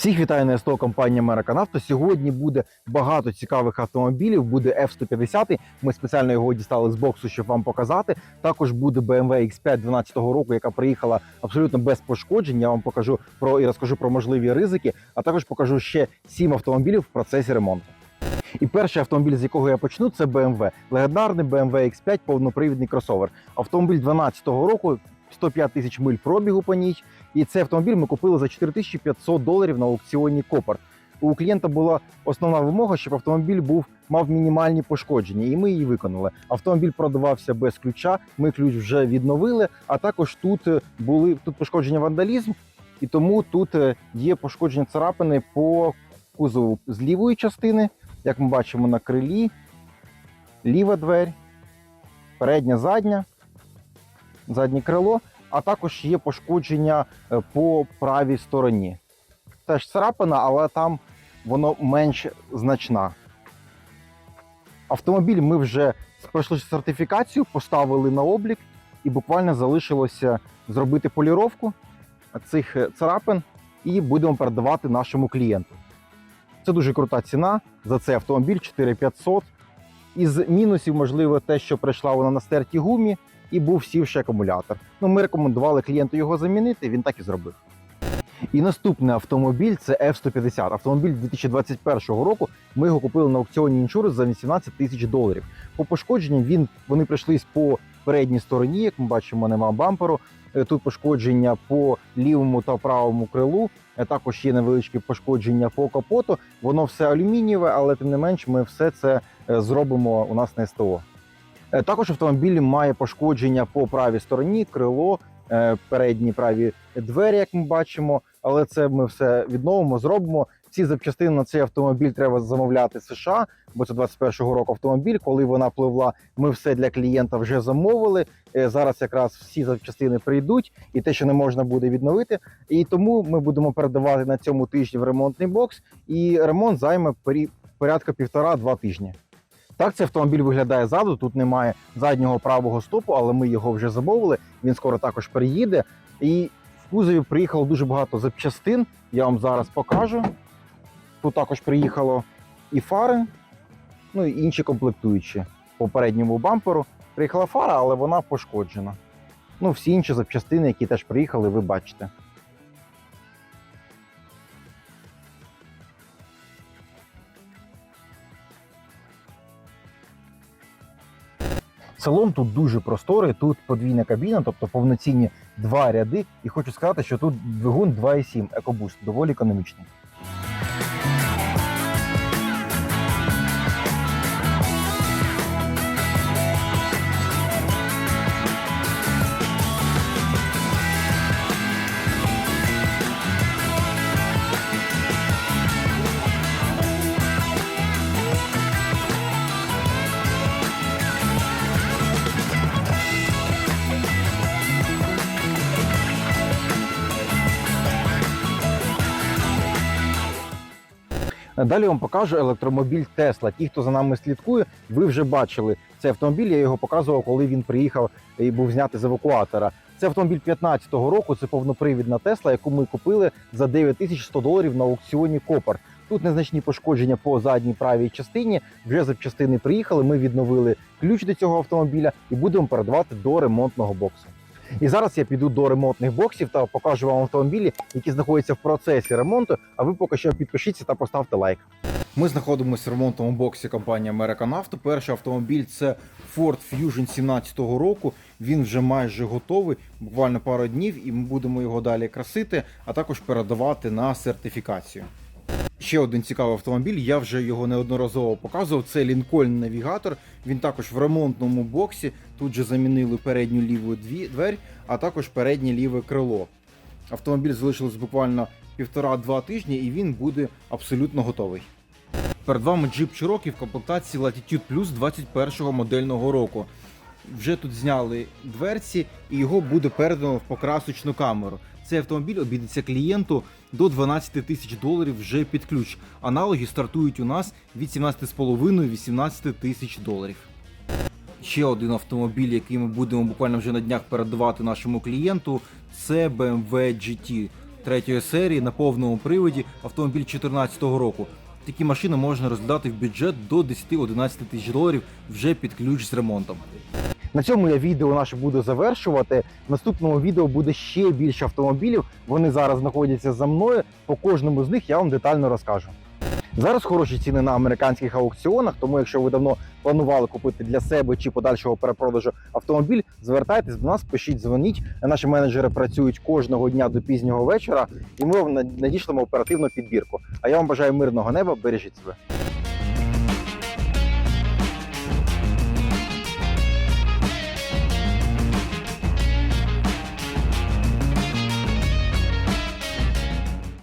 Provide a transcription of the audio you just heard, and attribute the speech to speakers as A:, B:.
A: Всіх вітаю на СТО компанія American Сьогодні буде багато цікавих автомобілів. Буде F-150. Ми спеціально його дістали з боксу, щоб вам показати. Також буде BMW X5 12 року, яка приїхала абсолютно без пошкоджень. Я вам покажу про і розкажу про можливі ризики, а також покажу ще сім автомобілів в процесі ремонту. І перший автомобіль, з якого я почну, це BMW. Легендарний BMW X5 повнопривідний кросовер. Автомобіль 12 року, 105 тисяч миль пробігу по ній. І цей автомобіль ми купили за 4500 доларів на аукціоні Копарт. У клієнта була основна вимога, щоб автомобіль був мав мінімальні пошкодження, і ми її виконали. Автомобіль продавався без ключа. Ми ключ вже відновили. А також тут е, були тут пошкодження вандалізм, і тому тут е, є пошкодження царапини по кузову з лівої частини, як ми бачимо на крилі, ліва двері, передня, задня, заднє крило а також є пошкодження е, по правій стороні. Теж царапина, але там воно менш значна. Автомобіль ми вже пройшли сертифікацію, поставили на облік, і буквально залишилося зробити поліровку цих е, царапин і будемо передавати нашому клієнту. Це дуже крута ціна за цей автомобіль 4500. Із мінусів, можливо, те, що прийшла вона на стертій гумі, і був сівший акумулятор. Ну, ми рекомендували клієнту його замінити, він так і зробив. І наступний автомобіль це F-150. Автомобіль 2021 року. Ми його купили на аукціоні іншурус за 18 тисяч доларів. По пошкодженням він вони прийшлись по передній стороні, як ми бачимо, нема бамперу. Е, Тут пошкодження по лівому та правому крилу. Е, Також є невеличкі пошкодження по капоту. Воно все алюмінієве, але тим не менш, ми все це е, зробимо у нас на СТО. Е, Також автомобіль має пошкодження по правій стороні, крило, е, передні праві двері, як ми бачимо. Але це ми все відновимо, зробимо. Ці запчастини на цей автомобіль треба замовляти США, бо це 21-го року автомобіль. Коли вона пливла, ми все для клієнта вже замовили. Е, Зараз якраз всі запчастини прийдуть, і те, що не можна буде відновити. І тому ми будемо передавати на цьому тижні в ремонтний бокс. І ремонт займе порядка півтора-два тижні. Так, цей автомобіль виглядає ззаду. Тут немає заднього правого стопу, але ми його вже замовили. Він скоро також приїде. І в кузові приїхало дуже багато запчастин. Я вам зараз покажу. Тут також приїхало і фари, ну і інші комплектуючі. По передньому бамперу приїхала фара, але вона пошкоджена. Ну, всі інші запчастини, які теж приїхали, ви бачите. Салон тут дуже просторий, тут подвійна кабіна, тобто повноцінні два ряди. І хочу сказати, що тут двигун 2,7 EcoBoost, доволі економічний. Далі вам покажу електромобіль Тесла. Ті, хто за нами слідкує, ви вже бачили цей автомобіль. Я його показував, коли він приїхав і був знятий з евакуатора. Це автомобіль 15-го року. Це повнопривідна Тесла, яку ми купили за 9100 доларів на аукціоні Копар. Тут незначні пошкодження по задній правій частині. Вже запчастини приїхали. Ми відновили ключ до цього автомобіля і будемо передавати до ремонтного боксу. І зараз я піду до ремонтних боксів та покажу вам автомобілі, які знаходяться в процесі ремонту. А ви поки що підпишіться та поставте лайк. Ми знаходимося в ремонтному боксі компанії American Auto. Перший автомобіль це Ford Fusion 17-го року. Він вже майже готовий, буквально пару днів, і ми будемо його далі красити, а також передавати на сертифікацію. Ще один цікавий автомобіль, я вже його неодноразово показував. Це Lincoln Navigator. Він також в ремонтному боксі. Тут же замінили передню ліву двері, а також переднє ліве крило. Автомобіль залишилось буквально півтора-два тижні, і він буде абсолютно готовий. Перед вами Jeep Cherokee в комплектації Latitude Plus 21-го модельного року. Вже тут зняли дверці, і його буде передано в покрасочну камеру. Цей автомобіль обійдеться клієнту до 12 тисяч доларів вже під ключ. Аналоги стартують у нас від 17,5-18 тисяч доларів. Ще один автомобіль, який ми будемо буквально вже на днях передавати нашому клієнту, це BMW GT.
B: третьої серії на повному приводі автомобіль 2014 року. Такі машини можна розглядати в бюджет до 10-11 тисяч доларів вже під ключ з ремонтом.
A: На цьому я відео наше буду завершувати. В наступному відео буде ще більше автомобілів. Вони зараз знаходяться за мною. По кожному з них я вам детально розкажу. Зараз хороші ціни на американських аукціонах, тому якщо ви давно планували купити для себе чи подальшого перепродажу автомобіль, звертайтесь до нас, пишіть, дзвоніть. Наші менеджери працюють кожного дня до пізнього вечора, і ми вам надішлемо оперативну підбірку. А я вам бажаю мирного неба, бережіть себе.